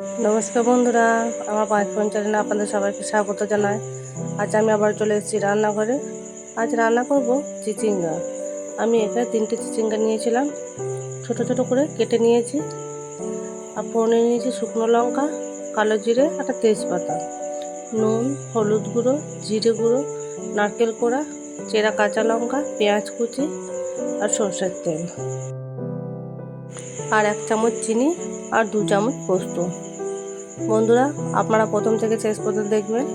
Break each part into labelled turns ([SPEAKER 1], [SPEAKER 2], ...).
[SPEAKER 1] নমস্কার বন্ধুরা, আমার পাঁচ ফোন চ্যানেলে আপনাদের সবাইকে স্বাগত জানাই। আজ আমি আবার চলে এসেছি রান্নাঘরে। আজ রান্না করব চিচিঙ্গা। আমি এখানে তিনটে চিচিঙ্গা নিয়েছিলাম। ছোট ছোট করে কেটে নিয়েছি। আর ফোড়নে নিয়েছি শুকনো লঙ্কা, কালো জিরে একটা তেজপাতা। নুন, হলুদ গুঁড়ো, জিরে গুঁড়ো, নারকেল কোড়া, চেরা কাঁচা লঙ্কা, পেঁয়াজ কুচি, আর সর্ষের তেল। আর এক চামচ চিনি, আর দু চামচ পোস্ত। বন্ধুরা, আপনারা প্রথম থেকে শেষ পর্যন্ত দেখবেন।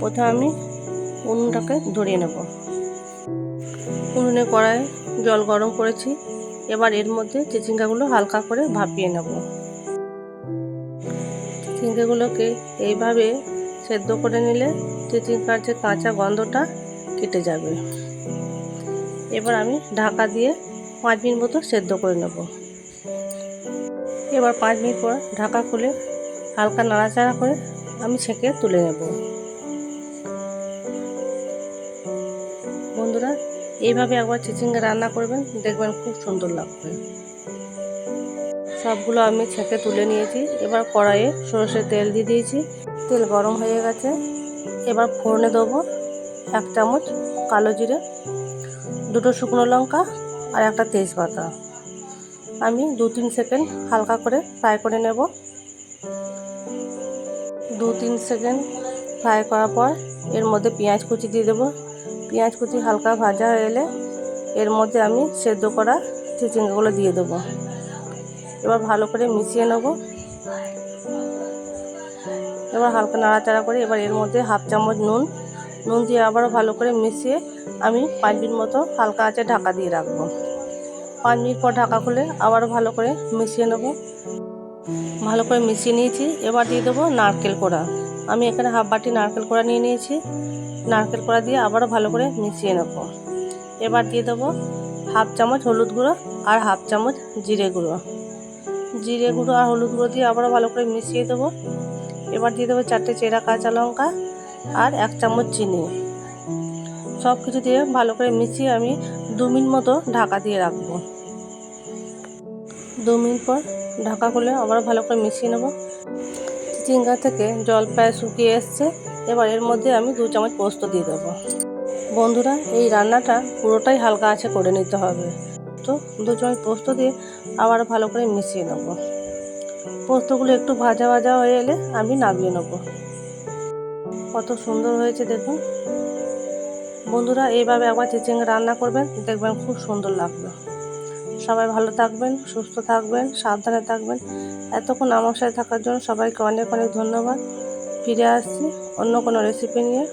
[SPEAKER 1] প্রথমে আমি উনুনটাকে ধরিয়ে নেব। উনুনে কড়াই জল গরম করেছি। এবার এর মধ্যে চিচিঙ্গাগুলো হালকা করে ভাপিয়ে নেব। চিচিঙ্গাগুলোকে এইভাবে সেদ্ধ করে নিলে চিচিঙ্গার যে কাঁচা গন্ধটা কেটে যাবে। এবার আমি ঢাকা দিয়ে পাঁচ মিনিট মতো সেদ্ধ করে নেব। এবার পাঁচ মিনিট পর ঢাকা খুলে হালকা নাড়াচাড়া করে আমি ছেঁকে তুলে নেব। বন্ধুরা, এইভাবে একবার চিচিঙ্গা রান্না করবেন, দেখবেন খুব সুন্দর লাগবে। সবগুলো আমি ছেঁকে তুলে নিয়েছি। এবার কড়াইয়ে সরষের তেল দিয়ে দিয়েছি। তেল গরম হয়ে গেছে। এবার ফোড়নে দেবো এক চামচ কালো জিরে, দুটো শুকনো লঙ্কা আর একটা তেজপাতা। আমি দু তিন সেকেন্ড হালকা করে ফ্রাই করে নেব। দু তিন সেকেন্ড ফ্রাই করার পর এর মধ্যে পেঁয়াজ কুচি দিয়ে দেবো। পেঁয়াজ কুচি হালকা ভাজা হয়ে এলে এর মধ্যে আমি সেদ্ধ করা চিচিঙ্গাগুলো দিয়ে দেবো। এবার ভালো করে মিশিয়ে নেব। এবার হালকা নাড়াচাড়া করে এবার এর মধ্যে হাফ চামচ নুন। নুন দিয়ে আবারও ভালো করে মিশিয়ে আমি পাঁচ মিনিট মতো হালকা আঁচে ঢাকা দিয়ে রাখব। পাঁচ মিনিট পর ঢাকা খুলে আবারও ভালো করে মিশিয়ে নেব। ভালো করে মিশিয়ে নিয়েছি। এবার দিয়ে দেবো নারকেল কোড়া। আমি এখানে হাফ বাটি নারকেল কোড়া নিয়ে নিয়েছি। নারকেল কোড়া দিয়ে আবারও ভালো করে মিশিয়ে নেব। এবার দিয়ে দেবো হাফ চামচ হলুদ গুঁড়ো আর হাফ চামচ জিরে গুঁড়ো। জিরে গুঁড়ো আর হলুদ গুঁড়ো দিয়ে আবারও ভালো করে মিশিয়ে দেবো। এবার দিয়ে দেবো চারটে চেরা কাঁচা লঙ্কা আর এক চামচ চিনি। সব কিছু দিয়ে ভালো করে মিশিয়ে আমি দু মিনিট মতো ঢাকা দিয়ে রাখব। দু মিনিট পর ঢাকা খুলে আবার ভালো করে মিশিয়ে নেব। চিচিঙ্গা থেকে জল প্রায় শুকিয়ে এসছে, এবার এর মধ্যে আমি দু চামচ পোস্ত দিয়ে দেবো। বন্ধুরা, এই রান্নাটা পুরোটাই হালকা আছে করে নিতে হবে। তো দু চামচ পোস্ত দিয়ে আবার ভালো করে মিশিয়ে নেব। পোস্তগুলো একটু ভাজা ভাজা হয়ে এলে আমি নামিয়ে নেব। কত সুন্দর হয়েছে দেখুন। বন্ধুরা, এইভাবে একবার চিচিঙ্গা রান্না করবেন, দেখবেন খুব সুন্দর লাগবে। সবাই ভালো থাকবেন, সুস্থ থাকবেন, সাবধানে থাকবেন। এতক্ষণ আমার সাথে থাকার জন্য সবাইকে অনেক অনেক ধন্যবাদ। ফিরে আসছি অন্য কোনো রেসিপি নিয়ে।